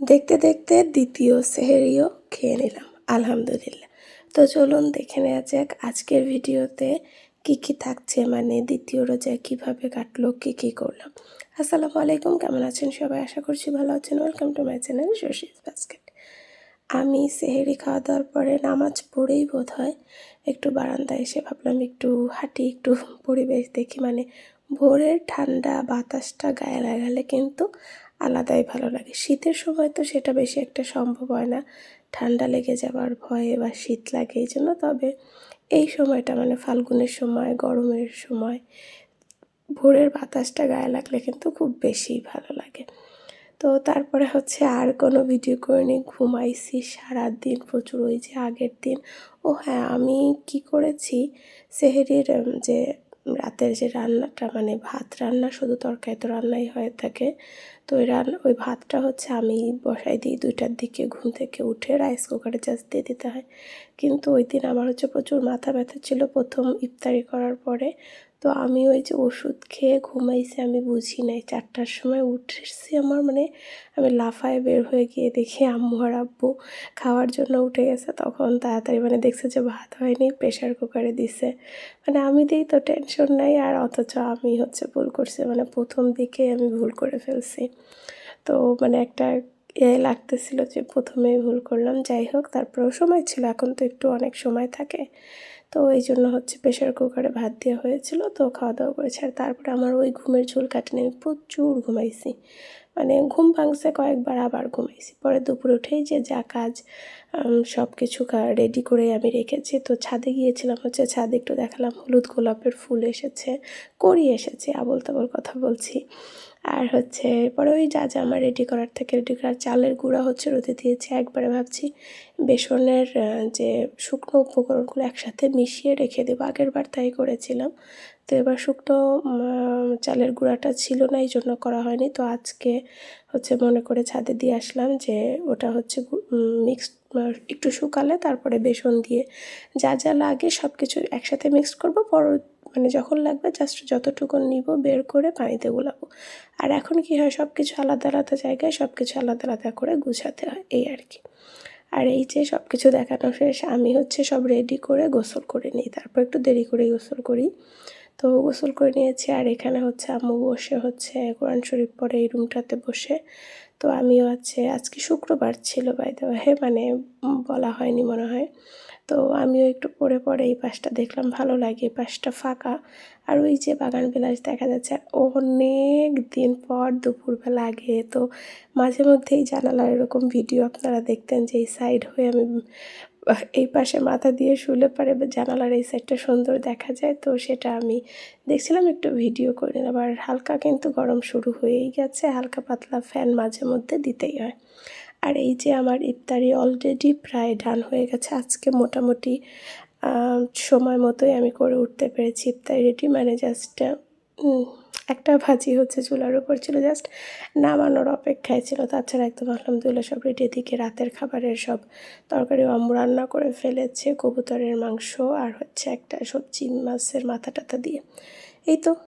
দেখতে দেখতে দ্বিতীয় সেহেরিও খেয়ে নিলাম, আলহামদুলিল্লাহ। তো চলুন দেখে নেওয়া যাক আজকের ভিডিওতে কি কি থাকছে মানে দ্বিতীয় রোজায় কীভাবে কাটলো, কি কি করলাম। আসসালামু আলাইকুম, কেমন আছেন সবাই? আশা করছি ভালো আছেন। Welcome to my channel Shashi's basket আমি সেহেরি খাওয়া দাওয়ার পরে নামাজ পড়েই বোধ হয় একটু বারান্দায় এসে ভাবলাম একটু হাঁটি, একটু পরিবেশ দেখি মানে ভোরের ঠান্ডা বাতাসটা গায়ে লাগালে কিন্তু আলাদাই ভালো লাগে। শীতের সময় তো সেটা বেশি একটা সম্ভব হয় না। ঠান্ডা লেগে যাওয়ার ভয়ে বা শীত লাগে এই জন্য। তবে এই সময়টা মানে ফাল্গুনের সময়, গরমের সময়, ভোরের বাতাসটা গায়ে লাগলে কিন্তু খুব বেশি ভালো লাগে। তো তারপরে হচ্ছে আর কোনো ভিডিও করে করিনি ঘুমাইছি সারাদিন প্রচুর। ওই যে আগের দিন। ও হ্যাঁ আমি কি করেছি? সেহেরির যে রাতের যে রান্নাটা মানে ভাত রান্না, শুধু তরকারি তো রান্নাই হয়ে থাকে। তো ওই রান্না ওই ভাতটা হচ্ছে আমি বসাই দিই দুইটার দিকে, ঘুম থেকে উঠে রাইস কুকারে জাস্ট দিয়ে দিতে হয়। কিন্তু ওই দিন আমার হচ্ছে প্রচুর মাথা ব্যথা ছিল। প্রথম ইফতারি করার পরে তো আমি ওই যে ওষুধ খেয়ে ঘুমাইছি, আমি বুঝি নাই। চারটার সময় উঠেছি আমার মানে আমি লাফায় বের হয়ে গিয়ে দেখি আম্মু আর আব্বু খাওয়ার জন্য উঠে গেছে। তখন তাড়াতাড়ি মানে দেখছে যে ভাত হয়নি প্রেশার কুকারে দিছে। মানে আমি দিই তো টেনশন নাই আর অথচ আমি হচ্ছে ভুল করছি। মানে প্রথম দিকে আমি ভুল করে ফেলছি। তো মানে একটা এ লাগতেছিল যে প্রথমেই ভুল করলাম। যাই হোক, তারপরেও সময় ছিল। এখন তো একটু অনেক সময় থাকে। তো এই জন্য হচ্ছে প্রেশার কুকারে ভাত দেওয়া হয়েছিল, তো খাওয়া দাওয়া করেছে। আর তারপরে আমার ওই ঘুমের ঝোল কাটেনি, আমি প্রচুর ঘুমাইছি। মানে ঘুম ভাঙছে কয়েকবার, আবার ঘুমাইছি। পরে দুপুরে উঠেই যে যা কাজ সব কিছু রেডি করে আমি রেখেছি। তো ছাদে গিয়েছিলাম, হচ্ছে ছাদে একটু দেখালাম, হলুদ গোলাপের ফুল এসেছে করি এসেছে আবল তাবল কথা বলছি। আর হচ্ছে এরপরে ওই যা যা আমার রেডি করার থেকে রেডি করার চালের গুঁড়া হচ্ছে রোদে দিয়েছি। একবারে ভাবছি বেসনের যে শুকনো উপকরণগুলো একসাথে মিশিয়ে রেখে দেবো। আগের বার তাই করেছিলাম। তো এবার শুকনো চালের গুঁড়াটা ছিল না, এই জন্য করা হয়নি। তো আজকে হচ্ছে মনে করে ছাদে দিয়ে আসলাম যে ওটা হচ্ছে মিক্সড একটু শুকালে তারপরে বেসন দিয়ে যা যা লাগে সব কিছু একসাথে মিক্সড করব। পর মানে যখন লাগবে জাস্ট যতটুকু নিব বের করে পানিতে গুলাবো। আর এখন কি হয় সব কিছু আলাদা আলাদা জায়গায় সব কিছু আলাদা আলাদা করে গুছাতে হয়, এই আর কি। আর এই যে সব কিছু দেখানো শেষ, আমি হচ্ছে সব রেডি করে গোসল করে নিই। তারপর একটু দেরি করে গোসল করি। তো গোসল করে নিয়েছি, আর এখানে হচ্ছে আম্মু বসে হচ্ছে কোরআন শরীফ পরে এই রুমটাতে বসে। তো আমিও আছে আজকে শুক্রবার ছিল বাই দেওয়া হে মানে বলা হয়নি মনে হয়। তো আমিও একটু পরে পরে এই পাশটা দেখলাম, ভালো লাগে। এই পাশটা ফাঁকা। আর ওই যে বাগান বিলাস দেখা যাচ্ছে অনেক দিন পর দুপুরবেলা আগে তো মাঝে মধ্যেই জানালার এরকম ভিডিও আপনারা দেখতেন যে এই সাইড হয়ে আমি, এই পাশে মাথা দিয়ে শুলে পারে জানালার এই সাইডটা সুন্দর দেখা যায়। তো সেটা আমি দেখছিলাম, একটু ভিডিও করে আবার হালকা কিন্তু গরম শুরু হয়েই গেছে, হালকা পাতলা ফ্যান মাঝে মধ্যে দিতেই হয়। আর এই যে আমার ইফতারি অলরেডি প্রায় ডান হয়ে গেছে। আজকে মোটামুটি সময় মতোই আমি করে উঠতে পেরেছি ইফতারি রেডি মানে জাস্ট একটা ভাজি হচ্ছে চুলার উপর ছিল জাস্ট নামানোর অপেক্ষায় ছিল। তাছাড়া একদম আলহামদুলিল্লাহ সব রেডি এদিকে রাতের খাবারের সব তরকারি আম্মু রান্না করে ফেলেছে। কবুতরের মাংস আর হচ্ছে একটা সবজি মাছের মাথা টাথা দিয়ে। এই তো।